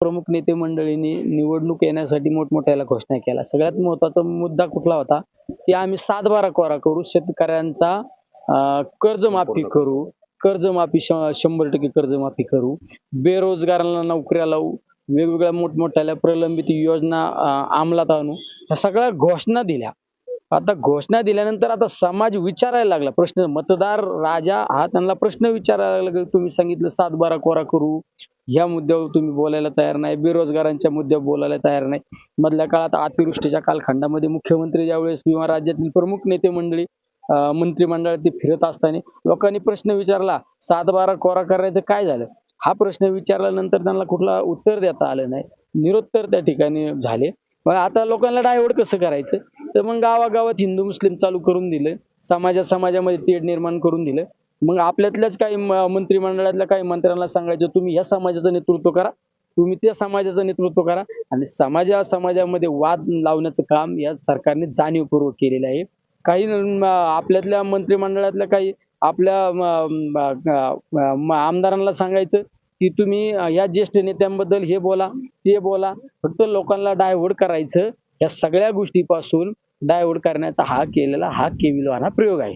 प्रमुख नेते मंडळींनी निवडणूक येण्यासाठी मोठमोठ्याला घोषणा केल्या. सगळ्यात महत्त्वाचा मुद्दा कुठला होता? की आम्ही सात बारा कोरा करू शेतकऱ्यांचा कर्जमाफी करू कर्जमाफी शंभर टक्के कर्जमाफी करू बेरोजगारांना नोकऱ्या लावू वेगवेगळ्या मोठमोठ्या प्रलंबित योजना अंमलात आणू ह्या सगळ्या घोषणा दिल्या. आता घोषणा दिल्यानंतर आता समाज विचारायला लागला. प्रश्न मतदार राजा हा त्यांना प्रश्न विचारायला लागला तुम्ही सांगितलं सात बारा कोरा करू या मुद्द्यावर तुम्ही बोलायला तयार नाही बेरोजगारांच्या मुद्द्यावर बोलायला तयार नाही. मधल्या काळात अतिवृष्टीच्या कालखंडामध्ये मुख्यमंत्री ज्यावेळेस किंवा राज्यातील प्रमुख नेते मंडळी अं, मंत्रिमंडळात ते फिरत असताना लोकांनी प्रश्न विचारला सात बारा कोरा करायचं काय झालं? हा प्रश्न विचारल्यानंतर त्यांना कुठला उत्तर देता आलं नाही. निरुत्तर त्या ठिकाणी झाले. मग आता लोकांना डायव्हर्ट कसं करायचं? तर मग गावागावात हिंदू मुस्लिम चालू करून दिलं. समाजा समाजामध्ये तेढ निर्माण करून दिलं. मग आपल्यातल्याच काही मंत्रिमंडळातल्या काही मंत्र्यांना सांगायचं तुम्ही या समाजाचं नेतृत्व करा तुम्ही त्या समाजाचं नेतृत्व करा आणि समाजा समाजामध्ये वाद लावण्याचं काम या सरकारने जाणीवपूर्वक केलेलं आहे. काही आपल्यातल्या मंत्रिमंडळातल्या काही आपल्या आमदारांना सांगायचं की तुम्ही या ज्येष्ठ नेत्यांबद्दल हे बोला ते बोला फक्त लोकांना डायव्हर्ट करायचं. या सगळ्या गोष्टीपासून डायव्हर्ट करण्याचा हा केलेला हा केविलवाना प्रयोग आहे.